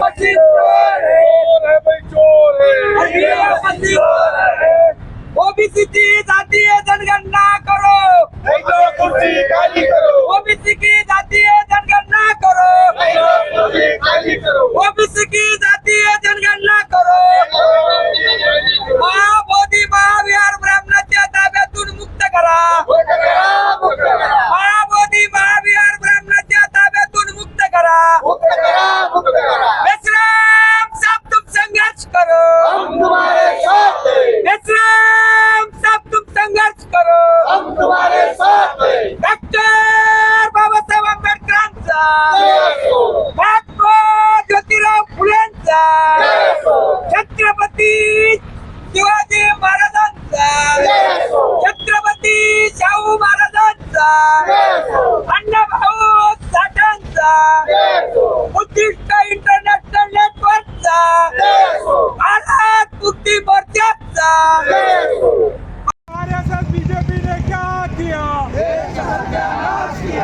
मस्जिद चोर है चोर है है अहिया मस्जिद जातीय जनगणना करो. बीजेपी ने क्या किया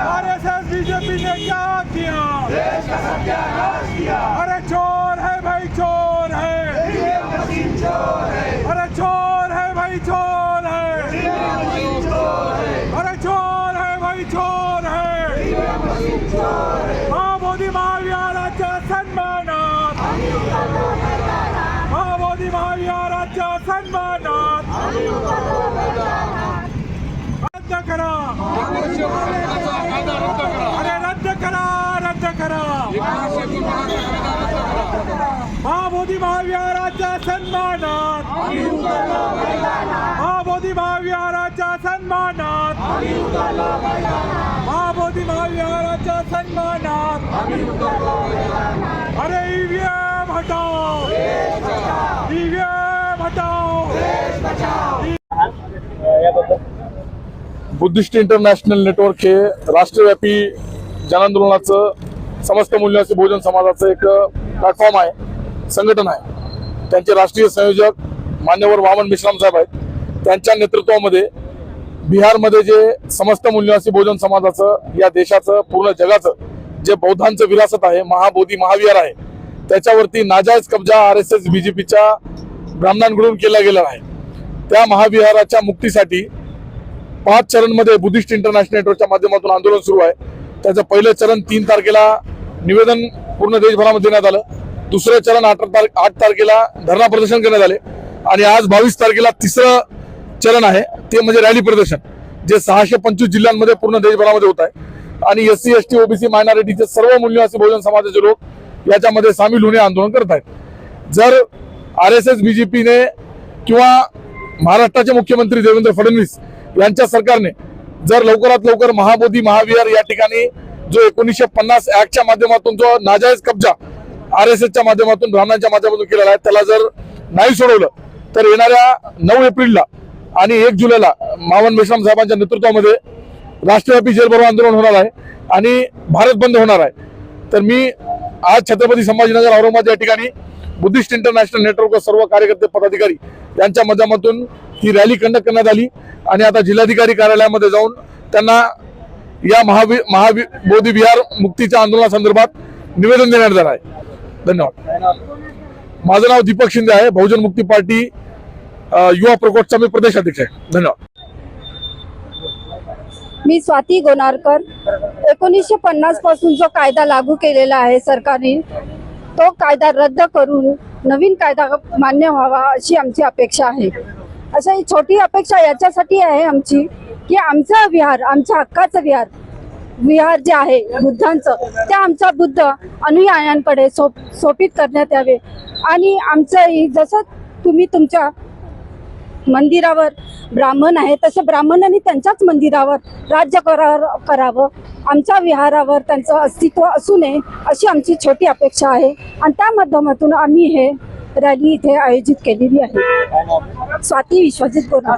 आरएसएस बीजेपी ने क्या किया अरे चोर है भाई चोर है अरे चोर है भाई चोर है अरे चोर है भाई चोर है रद्द करा. अरे रद्द करा रद्द करा. महाबोधी महाविहाराच्या सन्मानात. महाबोधी महाविहाराच्या सन्मानात. महाबोधी महाविहाराच्या सन्मानात. अरे ईव्हीएम हटाओ ईव्हीएम बुद्धिस्ट इंटरनॅशनल नेटवर्क हे राष्ट्रव्यापी जनांदोलनाचं समस्त मूल्यवासी भोजन समाजाचं एक प्लॅटफॉर्म आहे संघटन आहे. त्यांचे राष्ट्रीय संयोजक मान्यवर वामन मिश्राम साहेब आहेत. त्यांच्या नेतृत्वामध्ये बिहारमध्ये जे समस्त मूल्यवासी भोजन समाजाचं या देशाचं पूर्ण जगाचं जे बौद्धांचं विरासत आहे महाबोधी महाविहार आहे त्याच्यावरती नाजायज कब्जा आर एस एस बीजेपीच्या ब्राह्मणांकडून केला गेला आहे. त्या महाविहाराच्या मुक्तीसाठी पाच चरणमध्ये बुद्धिस्ट इंटरनॅशनल नेटवर्कच्या माध्यमातून आंदोलन सुरू आहे. त्याचं पहिलं चरण तीन तारखेला निवेदन पूर्ण देशभरामध्ये देण्यात आलं. दुसरं चरण आठ तारख आठ तारखेला धरणा प्रदर्शन करण्यात आले. आणि आज बावीस तारखेला तिसरं चरण आहे. ते म्हणजे रॅली प्रदर्शन जे सहाशे पंचवीस जिल्ह्यांमध्ये पूर्ण देशभरामध्ये होत आहे. आणि S C S T OBC मायनॉरिटीचे सर्व मूल्यवासी बहुजन समाजाचे लोक याच्यामध्ये सामील होणे आंदोलन करत आहेत. जर आर एस एस बीजेपीने किंवा महाराष्ट्राचे मुख्यमंत्री देवेंद्र फडणवीस यांच्या सरकारने जर लवकरात लवकर महाबोधी महाविहार या ठिकाणी जो एकोणीसशे पन्नास ऍक्टच्या माध्यमातून जो नाजायज कब्जा आर एस एसच्या माध्यमातून ब्राह्मणांच्या माध्यमातून केलेला आहे त्याला जर नाही सोडवलं तर येणाऱ्या नऊ एप्रिलला आणि एक जुलैला मावन मेश्राम साहेबांच्या नेतृत्वामध्ये राष्ट्रव्यापी जेलभरो आंदोलन होणार आहे आणि भारत बंद होणार आहे. तर मी आज छत्रपती संभाजीनगर औरंगाबाद या ठिकाणी बुद्धिस्ट इंटरनॅशनल नेटवर्क सर्व कार्यकर्ते पदाधिकारी यांच्या माध्यमातून ही रॅली कंडक्ट करण्यात आली. आणि आता जिल्हाधिकारी कार्यालयामध्ये जाऊन त्यांना या महावि महावि बोधी विहार मुक्तीच्या आंदोलनासंदर्भात निवेदन देण्यात येणार आहे. धन्यवाद. माझं नाव दीपक शिंदे आहे. बहुजन मुक्ती पार्टी युवा प्रकोष्ठचा मी प्रदेश अध्यक्ष आहे. धन्यवाद. मी स्वाती गोनारकर. एकोणीसशे पन्नासपासून जो कायदा लागू केलेला आहे सरकारने तो कायदा रद्द करून नवीन कायदा मान्य व्हावा अशी आमची अपेक्षा आहे. अशा ही छोटी अपेक्षा याच्यासाठी आहे आमची की आमचा विहार आमच्या हक्काचं विहार विहार जे आहे बुद्धांचं ते आमचा बुद्ध अनुयायांकडे सोप सोपित करण्यात यावे. आणि आमचं जसं तुम्ही तुमच्या मंदिरावर ब्राह्मण आहे तसे ब्राह्मणांनी त्यांच्याच मंदिरावर राज्य करा करावं. आमच्या विहारावर त्यांचं अस्तित्व असू नये अशी आमची छोटी अपेक्षा आहे. आणि त्या माध्यमातून आम्ही हे रॅली इथे आयोजित केलेली आहे. स्वाती विश्वजित गोरा